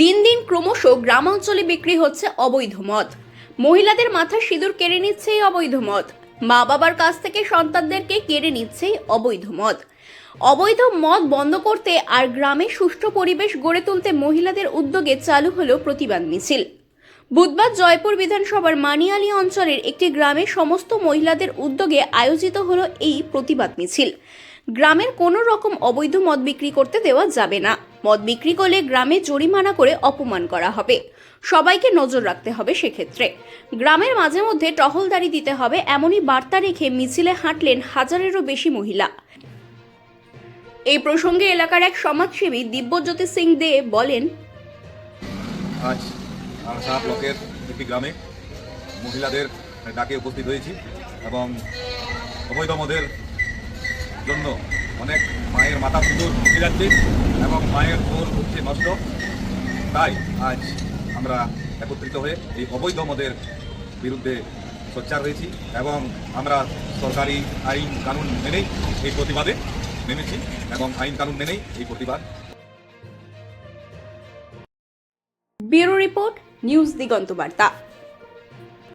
দিন দিন ক্রমশ গ্রামাঞ্চলে বিক্রি হচ্ছে অবৈধ মদ। মহিলাদের মাথা সিঁদুর কেড়ে নিচ্ছে এই অবৈধ মদ। মা বাবার কাছ থেকে সন্তানদেরকে কেড়ে নিচ্ছে অবৈধ মদ। অবৈধ মদ বন্ধ করতে আর গ্রামে সুষ্ঠু পরিবেশ গড়ে তুলতে মহিলাদের উদ্যোগে চালু হলো প্রতিবাদ মিছিল। বুধবার জয়পুর বিধানসভার মানিয়ালি অঞ্চলের একটি গ্রামে সমস্ত মহিলাদের উদ্যোগে আয়োজিত হলো এই প্রতিবাদ মিছিল। গ্রামের কোনো রকম অবৈধ মদ বিক্রি করতে দেওয়া যাবে না। মদ বিক্রি করলে গ্রামে জরিমানা করে অপমান করা হবে। সবাইকে নজর রাখতে হবে সেক্ষেত্রে। গ্রামের মাঝে মধ্যে টহলদারি দিতে হবে এমনই বার্তা রেখে মিছিলে হাঁটলেন হাজারেরও বেশি মহিলা। এই প্রসঙ্গে এলাকার এক সমাজসেবী দিব্যজ্যোতি সিং দে বলেন, আজ আনসা ব্লকের একটি গ্রামে মহিলাদের ডাকে উপস্থিত হয়েছি এবং অবৈধ মদের জন্য অনেক মায়ের মাথা সুন্দর উঠে যাচ্ছে এবং মায়ের কোল হচ্ছে নষ্ট। তাই আজ আমরা একত্রিত হয়ে এই অবৈধ মদের বিরুদ্ধে সোচ্চার হয়েছি এবং আমরা সরকারি আইন কানুন মেনেই এই প্রতিবাদে নেমেছি এবং আইন কানুন মেনেই এই প্রতিবাদ। ব্যুরো রিপোর্ট, নিউজ দিগন্ত বার্তা।